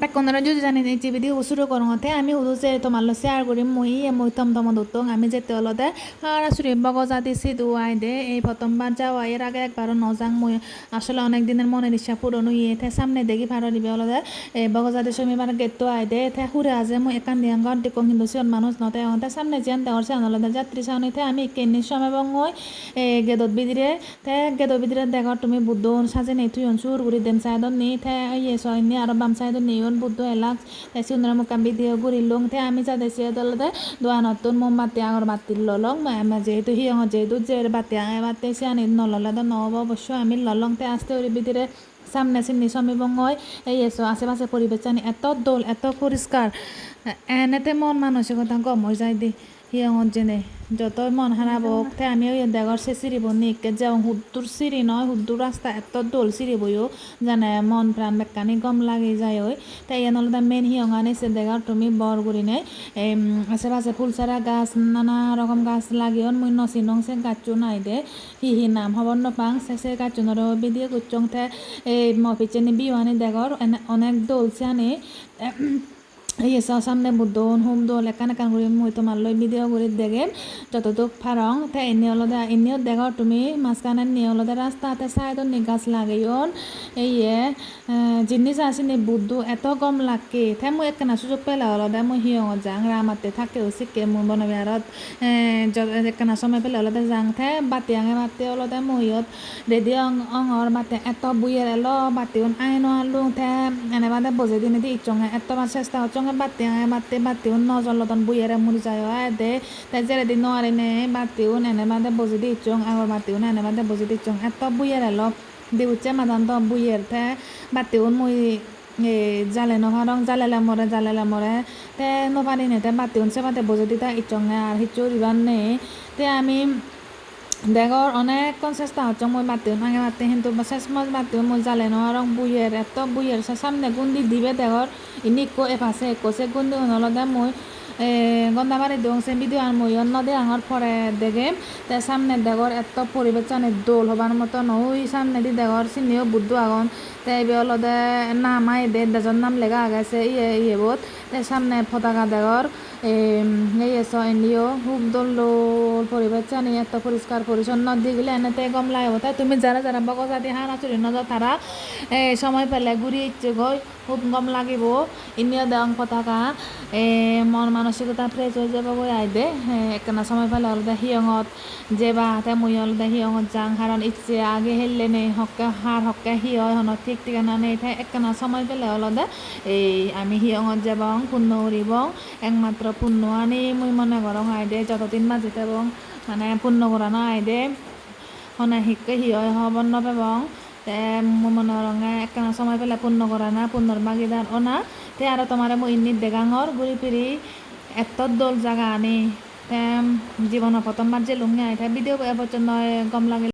বেকনরা যদি জানি যে ভিডিও শুরু করতে আমি হুদু যে তোমার শেয়ার করিম মই মই তম দত্তং আমি যেতে অলতে হারা সুরি বগজা দিছি দুয়াই দে এই প্রথমবার যাওয়া এর আগে একবারও নজাং মই আসলে অনেক দিনের মনের ইচ্ছা পুরনো ইয়ে থে সামনে দেখি ভাড়া দিবে অলতে এই বগজা দিছো আমি মানে গেট আই দে থে, হুরে আজে মই একান দিয়াং গন টিকং কিন্তু সিয়ন মানুষ নতে হতে সামনে যেন দেওয়ার সে আনলতে যাত্রী সাউনি থে আমি কেনি সময় বং হই এই গেদত বিদিরে থে গেদত বিদিরে দেখো, তুমি বুদ্ধ সাজে নেই, তুই অনসুর, গুড়ি দেন সাইডত নি থে ইয়ে সয়নি আর বাম সাইডত নি yon buddo elak te siyunore mokkan video guri lung, te আমি যাতে সে দলতে দোয়ানতুন মোমবাতি আগর বাতি ললং মা যেহেতু হিয়ং যেহেতু যে বাতি আগে বাতি সে আনি নললে তো নব অবশ্য আমি ললং তে আসতে ওর ভিতরে সামনে সিমনি সমীবঙ্গই এই এসো আশেপাশে পরিবেশ জানি এত দোল এত পরিষ্কার এনেতে মন মানসিকতা গম হয়ে যায় দি হিয়ঙত যেনে যতই মন খারাপ হোক তে আমিও দেগর সে সিঁড়ি নিকে যাও হুদ্দুর সিঁড়ি নয় হুদ্দুর রাস্তা এত দোল সিঁড়ি বইও জানে মন প্রাণ বেকানি গম লাগি যায় ওই তাই এন হলো মেন হিয়ঙানি সে দেগার তুমি বর করি নেই আশেপাশে ফুলচারা গাছ নানা রকম গাছ লাগিও মুই নচি নং সে গাছু নাই দে হি হি নাম হবর নপাং সে সে গাছুনর বিদিয়ে কুচং থে এই মফিচেনি বিওয়ানি দেগর অনেক দোল আনি এই সামনে বুদ্ধন হোম দল একান একান করে মই তোমার লই ভিডিও করে দেখেন যতটুক ফারং তে এনে অলদে এনেও দেখো, তুমি মাঝখানে নিয়ে অলদে রাস্তাতে সাইডত নি গাছ লাগাইন এই জিনিস আছে নি বুদ্ধ এত গম লাগে। তে মই একখানা সুযোগ পেলে অলদে মই হিয়ং যাং রামাতে থাকে শিখে মই বনবিহারত একখানা সময় পেলে অলদে যাং। থে বাতি আঙে বাতি অলদে মহিয়ত রেডি অঙর বাতে এত বুয়ের এলো বাতি আইন আলু। থে এনে বাদে বজে দিনে দি ইচঙে এত চেষ্টা হচ্ছে nga batti nga batti batti un no jollo don buyere muri jayo ade ta jere di no are ne batti un ene made boji di chong agor batti un ene made boji di chong eto buyere lo di uche madan to te batti un mui এ জালে নভারং জালেলা মরে জালেলা মরে তে নভারি নে তে বাতি উনসে বাতে বজে দিতা ইচঙ্গে আর হিচু রিবান নে তে আমি দেগর অনেকক্ষণ চেষ্টা হচ্ছে মই মাতি ভাঙে মাতি কিন্তু শেষ মই মাতি মই জালে ন রং বুইয়ের এত বুইয়ের সামনে গুন্দি দিবে দেগর ইনি কো এফাছে একোছে গুন্দি নলদে মই গন্ধাবাড়ি দং সে ভিডিও আর মই অন্য দে আঙর পরে দেখে তে সামনে দেগর এত পরিবেশ জানে দোল হবার মতো নই সামনে দি দেগর চিনিও বুদ্ধ আগন তে অলদে নামাই দে, দেজন নাম লেগা আগাইছে ইয়ে ইয়ে বোধ তে সামনে পতাকা দেগর এই এসো এনিও খুব দোল দোল পরিবেশ জানি এত পরিষ্কার পরিচ্ছন্ন দিগলে এনেতে গম লাগে তাই তুমি যারা যারা বগজাতি হানা চুরি নজর তারা সময় পেলে ঘুরি ইচ্ছে গই খুব গম লাগিব। ইনিও দেওয়াং পতাকা মন মানসিকতা ফ্রেশ হয়ে যাব গৈ আইদে একখানা সময় পেলে অলদে হিয়ঙত যে বা হাতে মই অলদে হিয়ঙত যাং কারণ ইচ্ছে আগে হেললে নেই হকে হার হকে হিয় হন ঠিক ঠিকানা নেই ঠাই একখানা সময় পেলে অলদে এই আমি হিয়ঙত যাবং পূর্ণ করিবং একমাত্র পূর্ণ আনি মই মনে করং আইদে যতদিন মাঝিতে এবং মানে পূর্ণ করা না আইদে হনে শিকে হিয় হবন নপেবং তে মনে রঙে একখানা সময় পেলে পূর্ণ করা না পূর্ণর মাগিদার ওনা তে আর তোমার মই ইন্নিত দেগাঙর ঘুরি ফিরি এত দোল জাগা আনি তে জীবনের প্রথমবার যে লুঙ্গি আইঠা ভিডিও এবছর নয় গম লাগিল